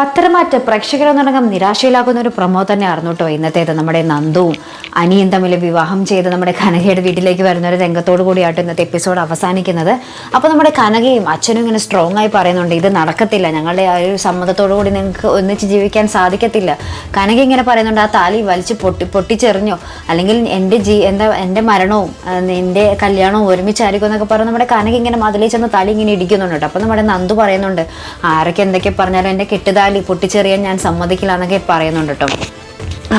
പത്രമാറ്റ പ്രേക്ഷകരെന്നടങ്കം നിരാശയിലാക്കുന്ന ഒരു പ്രമോ തന്നെ കേട്ടോ ഇന്നത്തേത്. നമ്മുടെ നന്ദുവും അനിയും തമ്മിൽ വിവാഹം ചെയ്ത് നമ്മുടെ കനകയുടെ വീട്ടിലേക്ക് വരുന്ന ഒരു രംഗത്തോടു കൂടിയായിട്ട് ഇന്നത്തെ എപ്പിസോഡ് അവസാനിക്കുന്നത്. അപ്പോൾ നമ്മുടെ കനകയും അച്ഛനും ഇങ്ങനെ സ്ട്രോങ് ആയി പറയുന്നുണ്ട് ഇത് നടക്കത്തില്ല. ഞങ്ങളുടെ ആ ഒരു സമ്മതത്തോടു കൂടി നിങ്ങൾക്ക് ഒന്നിച്ച് ജീവിക്കാൻ സാധിക്കത്തില്ല. കനക ഇങ്ങനെ പറയുന്നുണ്ട് ആ താലി വലിച്ച് പൊട്ടി പൊട്ടിച്ചെറിഞ്ഞോ? അല്ലെങ്കിൽ എന്റെ ജീ എന്താ എന്റെ മരണവും എന്റെ കല്യാണവും ഒരുമിച്ചായിരിക്കും എന്നൊക്കെ പറഞ്ഞ് നമ്മുടെ കനക ഇങ്ങനെ മതിലേ ചെന്ന് താലി ഇങ്ങനെ ഇടിക്കുന്നുണ്ട് അപ്പോൾ നമ്മുടെ നന്ദു പറയുന്നുണ്ട് ആരൊക്കെ എന്തൊക്കെ പറഞ്ഞാലും എന്റെ കെട്ടുതാലി പൊട്ടിച്ചെറിയാൻ ഞാൻ സമ്മതിക്കില്ല എന്നൊക്കെ പറയുന്നുണ്ട് കേട്ടോ.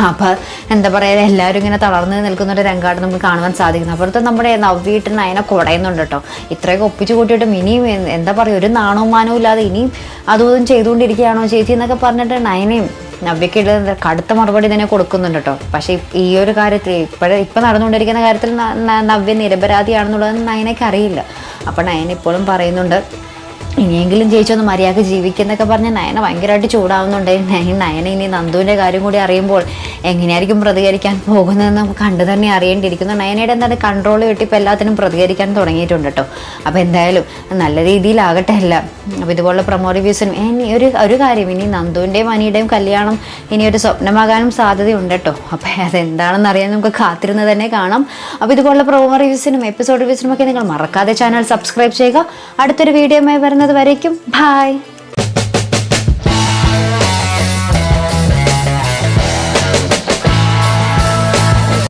അപ്പോൾ എന്താ പറയുക എല്ലാവരും ഇങ്ങനെ തളർന്ന് നിൽക്കുന്ന ഒരു രംഗാട് നമുക്ക് കാണുവാൻ സാധിക്കുന്നു അപ്പുറത്ത് നമ്മുടെ നവ്വീട്ടിന് അതിനെ കുടയുന്നുണ്ട് കേട്ടോ. ഇത്രയൊക്കെ ഒപ്പിച്ച് കൂട്ടിയിട്ടും ഇനിയും എന്താ പറയുക ഒരു നാണവും മാനവും ഇല്ലാതെ ഇനിയും അതും ചെയ്തുകൊണ്ടിരിക്കുകയാണോ ചേച്ചി എന്നൊക്കെ പറഞ്ഞിട്ട് നയനയും നവ്യക്ക് കടുത്ത മറുപടി തന്നെ കൊടുക്കുന്നുണ്ട് കേട്ടോ. പക്ഷേ ഈ ഒരു കാര്യത്തിൽ ഇപ്പോഴെ ഇപ്പം നടന്നുകൊണ്ടിരിക്കുന്ന കാര്യത്തിൽ നവ്യ നിരപരാധിയാണെന്നുള്ളത് നയനയ്ക്ക് അറിയില്ല. അപ്പോൾ നയന ഇപ്പോഴും പറയുന്നുണ്ട് ഇനിയെങ്കിലും ജയിച്ചൊന്ന് മര്യാദ ജീവിക്കുന്നൊക്കെ പറഞ്ഞ് നയന ഭയങ്കരമായിട്ട് ചൂടാവുന്നുണ്ട്. നയ- നയന ഇനി നന്ദുവിന്റെ കാര്യം കൂടി അറിയുമ്പോൾ എങ്ങനെയായിരിക്കും പ്രതികരിക്കാൻ പോകുന്നതെന്ന് നമുക്ക് കണ്ടു തന്നെ അറിയേണ്ടിയിരിക്കുന്നു. നയനയുടെ എന്താണ് കൺട്രോൾ കിട്ടി ഇപ്പോൾ എല്ലാത്തിനും പ്രതികരിക്കാൻ തുടങ്ങിയിട്ടുണ്ട് കേട്ടോ. അപ്പോൾ എന്തായാലും നല്ല രീതിയിലാകട്ടെ എല്ലാം. അപ്പോൾ ഇതുപോലുള്ള പ്രമോ റിവ്യൂസിനും ഇനി ഒരു ഒരു കാര്യം ഇനി നന്ദുവിന്റെയും അനിയുടെയും കല്യാണം ഇനി ഒരു സ്വപ്നമാകാനും സാധ്യതയുണ്ട് കേട്ടോ. അപ്പോൾ അതെന്താണെന്ന് അറിയാൻ നമുക്ക് കാത്തിരുന്ന് തന്നെ കാണാം. അപ്പോൾ ഇതുപോലുള്ള പ്രൊമോ റിവ്യൂസിനും എപ്പിസോഡ് റിവ്യൂസിനും ഒക്കെ നിങ്ങൾ മറക്കാതെ ചാനൽ സബ്സ്ക്രൈബ് ചെയ്യുക. അടുത്തൊരു വീഡിയോയുമായി വരുന്നത് വരേക്കും. ബായ്